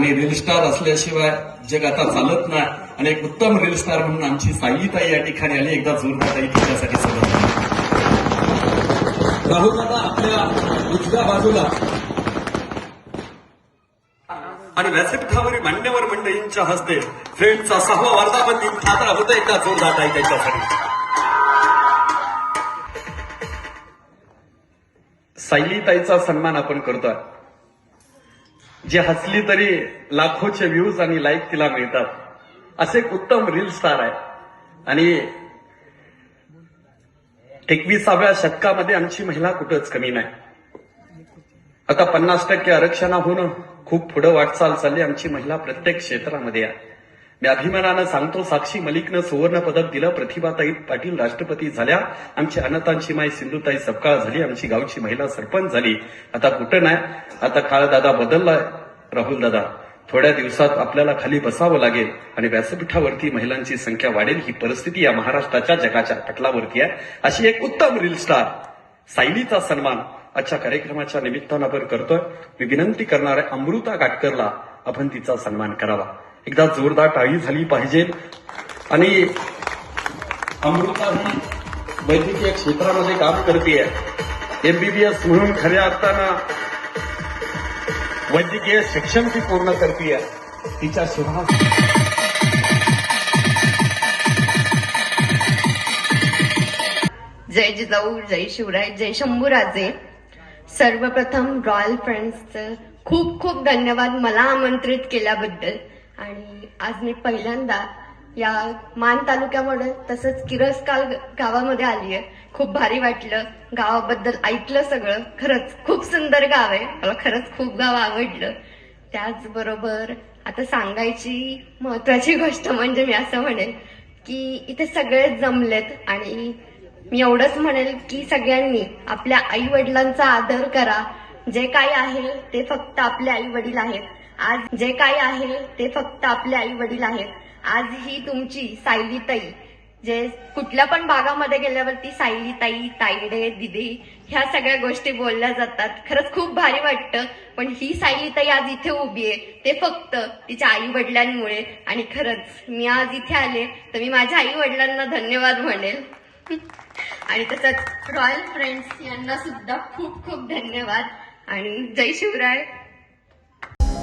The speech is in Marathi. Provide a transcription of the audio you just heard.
आणि रील स्टार असल्याशिवाय जग आता चालत नाही. आणि एक उत्तम रील स्टार म्हणून आमची साईताई या ठिकाणी आली. एकदा जोरदार ताई तिच्यासाठी सगळं राहुल दादा आपल्या उजव्या बाजूला. आणि व्यासपीठावरील मान्यवर मंडळींच्या हस्ते फ्रेंडचा सहावा वर्धापन दिन साजरा होतो एकदा जोरदार ताई त्यांच्यासाठी. सायलीताईचा सन्मान आपण करतोय. जे हसली तरी लाखोचे व्ह्यूज आणि लाईक तिला मिळतात. असे एक उत्तम रील स्टार आहे. आणि एकविसाव्या शतकामध्ये आमची महिला कुठंच कमी नाही. आता पन्नास टक्के आरक्षणाहून खूप पुढं वाटचाल चालली आमची महिला प्रत्येक क्षेत्रामध्ये. आहे मी अभिमानानं सांगतो साक्षी मलिकनं सुवर्ण पदक दिलं प्रतिभाताई पाटील राष्ट्रपती झाल्या. आमची अनतांची माई सिंधुताई सपकाळ झाली आमची गावची महिला सरपंच झाली. आता कुठं नाही? आता काळ दादा बदललाय. राहुल दादा थोड्या दिवसात आपल्याला खाली बसावं लागेल आणि व्यासपीठावरती महिलांची संख्या वाढेल ही परिस्थिती या महाराष्ट्राच्या जगाच्या पटलावरती आहे. अशी एक उत्तम रील स्टार सायलीचा सन्मान आजच्या कार्यक्रमाच्या निमित्तानं आपण करतोय. मी विनंती करणार आहे अमृता गाटकरला आपण तिचा सन्मान करावा. एकदा जोरदार टाळी झाली पाहिजे. आणि अमृता ही वैद्यकीय क्षेत्रामध्ये काम करते एमबीबीएस म्हणून खऱ्या अर्थानं वैद्यकीय शिक्षण ती पूर्ण करते तिच्या शुभा जय जिजाऊ जय शिवराय जय शंभूराजे. सर्वप्रथम रॉयल फ्रेंड्सचं खूप खूप धन्यवाद मला आमंत्रित केल्याबद्दल. आणि आज मी पहिल्यांदा या मान तालुक्यामध्ये तसंच किरसकाल गावामध्ये आली आहे खूप भारी वाटलं. गावाबद्दल ऐकलं सगळं. खरंच खूप सुंदर गाव आहे. मला खरंच खूप गाव आवडलं. त्याचबरोबर आता सांगायची महत्वाची गोष्ट म्हणजे मी असं म्हणेल की इथे सगळेच जमलेत आणि मी एवढंच म्हणेल की सगळ्यांनी आपल्या आई वडिलांचा आदर करा. जे काही आहे ते फक्त आपले आई वडील आहेत. आज जे काही आहे ते फक्त आपले आई वडील आहेत. आज ही तुमची सायलीताई जे कुठल्या पण भागामध्ये गेल्यावरती सायलीताई ताईडे दिदी ह्या सगळ्या गोष्टी बोलल्या जातात. खरंच खूप भारी वाटतं पण ही सायलीताई आज इथे उभी आहे. ते फक्त तिच्या आई वडिलांमुळे आणि खरंच मी आज इथे आले तर मी माझ्या आई वडिलांना धन्यवाद म्हणेल. आणि तसंच रॉयल फ्रेंड्स यांना सुद्धा खूप खूप धन्यवाद. आणि जय शिवराय.